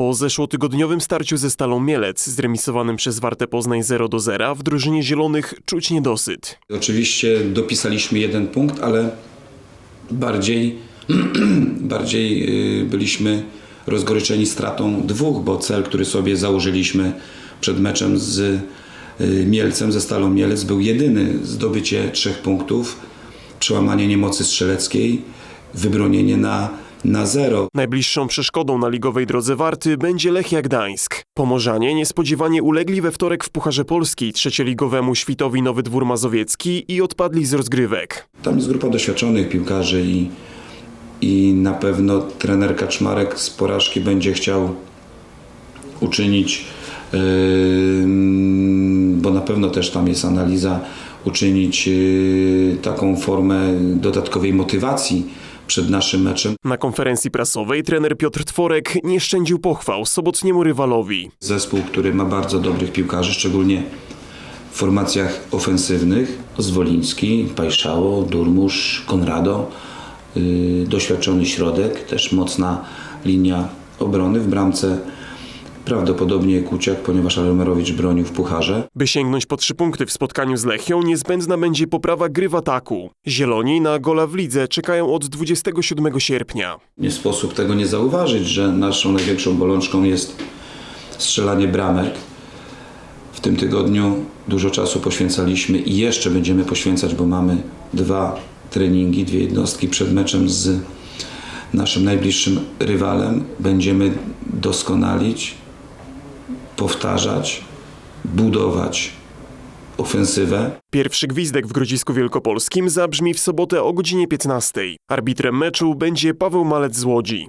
Po zeszłotygodniowym starciu ze Stalą Mielec, zremisowanym przez Warte Poznań 0 do 0, w drużynie zielonych czuć niedosyt. Oczywiście dopisaliśmy jeden punkt, ale bardziej, bardziej y, byliśmy rozgoryczeni stratą dwóch, bo cel, który sobie założyliśmy przed meczem z y, Mielcem, ze Stalą Mielec, był jedyny. Zdobycie trzech punktów, przełamanie niemocy strzeleckiej, wybronienie na, na zero. Najbliższą przeszkodą na ligowej drodze Warty będzie Lechia Gdańsk. Pomorzanie niespodziewanie ulegli we wtorek w Pucharze Polski trzecioligowemu Świtowi Nowy Dwór Mazowiecki i odpadli z rozgrywek. Tam jest grupa doświadczonych piłkarzy i, i na pewno trener Kaczmarek z porażki będzie chciał uczynić, yy, bo na pewno też tam jest analiza, uczynić yy, taką formę dodatkowej motywacji przed naszym meczem. Na konferencji prasowej trener Piotr Tworek nie szczędził pochwał sobotniemu rywalowi. Zespół, który ma bardzo dobrych piłkarzy, szczególnie w formacjach ofensywnych. Zwoliński, Pajszało, Durmusz, Konrado, yy, doświadczony środek, też mocna linia obrony w bramce. Prawdopodobnie Kuciak, ponieważ Alemerowicz bronił w pucharze. By sięgnąć po trzy punkty w spotkaniu z Lechią, niezbędna będzie poprawa gry w ataku. Zieloni na gola w lidze czekają od 27 sierpnia. Nie sposób tego nie zauważyć, że naszą największą bolączką jest strzelanie bramek. W tym tygodniu dużo czasu poświęcaliśmy i jeszcze będziemy poświęcać, bo mamy dwa treningi, dwie jednostki przed meczem z naszym najbliższym rywalem. Będziemy doskonalić, powtarzać, budować ofensywę. Pierwszy gwizdek w Grodzisku Wielkopolskim zabrzmi w sobotę o godzinie 15. Arbitrem meczu będzie Paweł Malec z Łodzi.